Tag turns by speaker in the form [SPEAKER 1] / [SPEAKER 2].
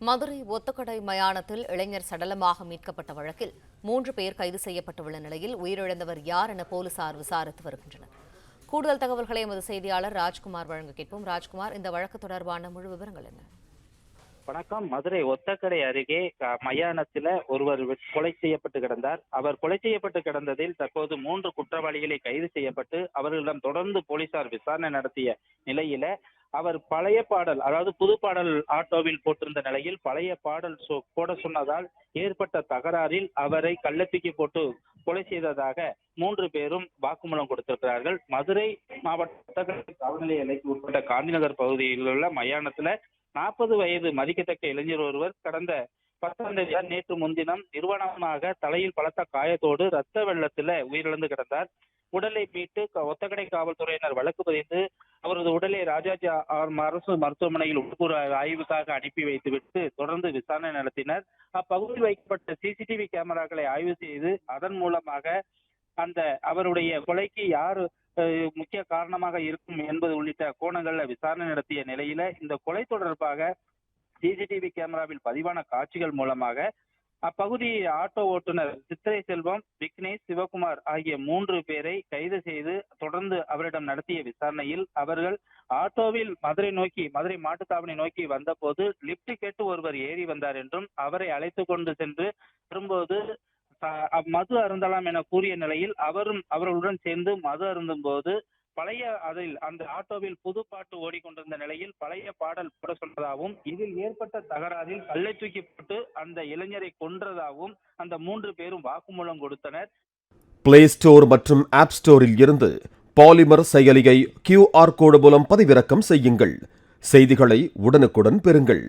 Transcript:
[SPEAKER 1] மதுரை ஒத்தக்கடை மயானத்தில் இளைஞர் சடலமாக மீட்கப்பட்ட வழக்கில் மூன்று பேர் கைது செய்யப்பட்டுள்ள நிலையில் உயிரிழந்தவர் யார் என போலீசார் விசாரித்து வருகின்றனர். கூடுதல் தகவல்களை எமது செய்தியாளர் ராஜ்குமார் வழங்க கேட்போம். ராஜ்குமார் இந்த வழக்கு தொடர்பான முழு விவரங்கள் என்ன?
[SPEAKER 2] வணக்கம். மதுரை ஒத்தக்கடை அருகே அ, ஒருவர் கொலை செய்யப்பட்டு கிடந்தார். அவர் கொலை செய்யப்பட்டு கிடந்ததில் தற்போது மூன்று குற்றவாளிகளை கைது செய்யப்பட்டு அவர்களிடம் தொடர்ந்து போலீசார் விசாரணை நடத்திய நிலையில அவர் பழைய பாடல் அதாவது புது பாடல் ஆட்டோவில் போட்டிருந்த நிலையில் பழைய பாடல் போட சொன்னதால் ஏற்பட்ட தகராறில் அவரை கள்ளத்தூக்கி போட்டு கொலை செய்ததாக மூன்று பேரும் வாக்குமூலம் கொடுத்திருக்கிறார்கள். மதுரை மாவட்ட காவல்நிலைய எல்லைக்கு உட்பட்ட காந்திநகர் பகுதியில் உள்ள மயானத்துல நாற்பது வயது மதிக்கத்தக்க இளைஞர் ஒருவர் கடந்த பத்தாம் தேதி நேற்று முன்தினம் நிர்வாணமாக தலையில் பலத்த காயத்தோடு ரத்த வெள்ளத்துல உயிரிழந்து கிடந்தார். உடலை மீட்டு ஒத்தக்கடை காவல்துறையினர் வழக்கு பதிந்து அவரது உடலை ராஜாஜி அரசு மருத்துவமனையில் உட்புற ஆய்வுக்காக அனுப்பி வைத்துவிட்டு தொடர்ந்து விசாரணை நடத்தினர். அப்பகுதியில் வைக்கப்பட்ட சிசிடிவி கேமராக்களை ஆய்வு செய்து அதன் மூலமாக அந்த அவருடைய கொலைக்கு யார் அஹ், முக்கிய காரணமாக இருக்கும் என்பது உள்ளிட்ட கோணங்கள்ல விசாரணை நடத்திய நிலையில இந்த கொலை தொடர்பாக சிசிடிவி கேமராவில் பதிவான காட்சிகள் மூலமாக அப்பகுதி ஆட்டோ ஓட்டுநர் சித்திரை செல்வம் விக்னேஷ் சிவகுமார் ஆகிய மூன்று பேரை கைது செய்து தொடர்ந்து அவரிடம் நடத்திய விசாரணையில் அவர்கள் ஆட்டோவில் மதுரை நோக்கி மதுரை மாட்டுத்தாவணி நோக்கி வந்தபோது லிப்ட் கேட்டு ஒருவர் ஏறி வந்தார் என்றும் அவரை அழைத்து கொண்டு சென்று வரும்போது மது அருந்தலாம் என கூறிய நிலையில் அவரும் அவர்களுடன் சேர்ந்து மது அருந்தும் போது பழைய அதில் அந்த ஆட்டோவில் புது பாட்டு ஓடிக்கொண்டிருந்த நிலையில் பழைய பாடல் போட சொன்னதாகவும் இதில் ஏற்பட்ட தகராறில் கல்லை தூக்கி போட்டு அந்த இளைஞரை கொன்றதாகவும் அந்த மூன்று பேரும் வாக்குமூலம் கொடுத்தனர்.
[SPEAKER 3] பிளே ஸ்டோர் மற்றும் ஆப் ஸ்டோரில் இருந்து பாலிமர் செயலியை கியூஆர் கோடு மூலம் பதிவிறக்கம் செய்யுங்கள். செய்திகளை உடனுக்குடன் பெறுங்கள்.